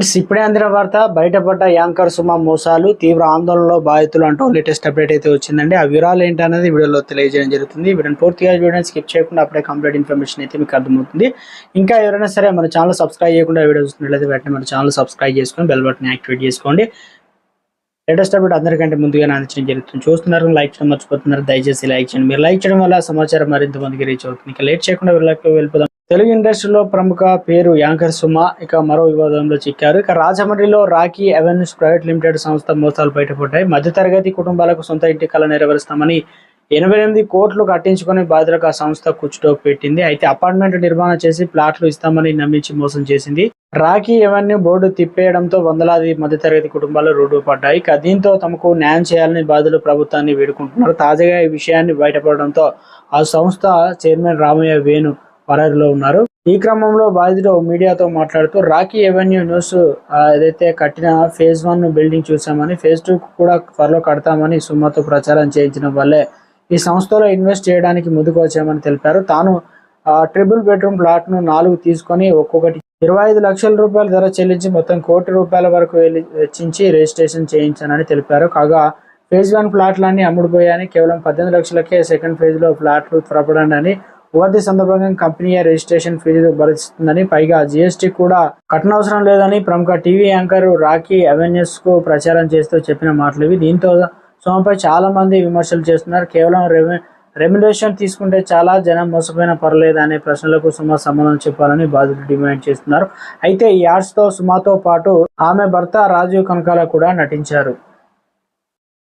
Friends ఇప్పుడే అందిన వార్త బయటపడ్డ యాంకర్ సుమ మోసాలు తీవ్ర ఆందోళనలో బాధితులు అంటూ లేటెస్ట్ అప్డేట్ అయితే వచ్చిందండి. ఆ వివరాలు ఏంటనేది వీడియోలో తెలియజేయడం జరుగుతుంది. వీడియోని పూర్తిగా చూడండి స్కిప్ చేయకుండా అప్పుడే కంప్లీట్ ఇన్ఫర్మేషన్ అయితే మీకు అర్థమవుతుంది. ఇంకా ఎవరైనా సరే మన ఛానల్ సబ్స్క్రైబ్ చేయకుండా వీడియో చూస్తున్నట్లయితే వెంటనే మన ఛానల్ సబ్స్క్రైబ్ చేసుకొని బెల్ బటన్ యాక్టివేట్ చేసుకోండి. లేటెస్ట్ అప్డేట్ అందరికంటే ముందుగా అందించడం జరుగుతుంది. చూస్తున్నారు లైక్ చేయడం మర్చిపోతున్నారు. దయచేసి లైక్ చేయండి. మీరు లైక్ చేయడం వల్ల సమాచారం మరింత మందికి రీచ్ అవుతుంది. ఇంకా లేట్ చేయకుండా వీళ్ళకి వెళ్ళిపోదాం. తెలుగు ఇండస్ట్రీలో ప్రముఖ పేరు యాంకర్ సుమ ఇక మరో వివాదంలో చిక్కారు. ఇక రాజమండ్రిలో రాఖీ అవెన్యూస్ ప్రైవేట్ లిమిటెడ్ సంస్థ మోసాలు బయటపడ్డాయి. మధ్యతరగతి కుటుంబాలకు సొంత ఇంటి కళ నెరవేరుస్తామని ఎనభై ఎనిమిది కోట్లు కట్టించుకొని బాధితులకు ఆ సంస్థ కూర్చుటో పెట్టింది. అయితే అపార్ట్మెంట్ నిర్మాణం చేసి ప్లాట్లు ఇస్తామని నమ్మించి మోసం చేసింది. రాఖీ ఎవెన్యూ బోర్డు తిప్పేయడంతో వందలాది మధ్యతరగతి కుటుంబాలు రోడ్డు పడ్డాయి. ఇక దీంతో తమకు న్యాయం చేయాలని బాధితులు ప్రభుత్వాన్ని వేడుకుంటున్నారు. తాజాగా ఈ విషయాన్ని బయటపడడంతో ఆ సంస్థ చైర్మన్ రామయ్య వేణు పరారిలో ఉన్నారు. ఈ క్రమంలో బాధితుడు మీడియాతో మాట్లాడుతూ రాఖీ ఎవెన్యూ న్యూస్ ఏదైతే కట్టిన ఫేజ్ వన్ బిల్డింగ్ చూసామని ఫేజ్ టూ కూడా త్వరలో కడతామని సుమతో ప్రచారం చేయించడం వల్లే ఈ సంస్థలో ఇన్వెస్ట్ చేయడానికి ముందుకు వచ్చామని తెలిపారు. తాను ఆ, ట్రిపుల్ బెడ్రూమ్ ప్లాట్ను నాలుగు తీసుకొని ఒక్కొక్కటి ఇరవై ఐదు లక్షల రూపాయల ధర చెల్లించి మొత్తం కోటి రూపాయల వరకు వెల్లి- వెచ్చించి రిజిస్ట్రేషన్ చేయించానని తెలిపారు. కాగా ఫేజ్ వన్ ప్లాట్లన్నీ అమ్ముడుపోయాయని కేవలం పద్దెనిమిది లక్షలకే సెకండ్ ఫేజ్లో ప్లాట్లు త్వరపడండి ఉగాది సందర్భంగా కంపెనీ రిజిస్ట్రేషన్ ఫీజు భరిస్తుందని పైగా జీఎస్టీ కూడా కట్టనవసరం లేదని ప్రముఖ టీవీ యాంకర్ రాఖీ అవెన్యూస్కు ప్రచారం చేస్తూ చెప్పిన మాటలు ఇవి. దీంతో సోమపై చాలా మంది విమర్శలు చేస్తున్నారు. కేవలం రెవె రెమ్యునేషన్ తీసుకుంటే చాలా జనం మోసపోయినా పర్లేదు అనే ప్రశ్నలకు సుమా సమాధానం చెప్పాలని బాధితులు డిమాండ్ చేస్తున్నారు. అయితే ఈ యాడ్స్తో సుమాతో పాటు ఆమె భర్త రాజీవ్ కనకాల కూడా నటించారు.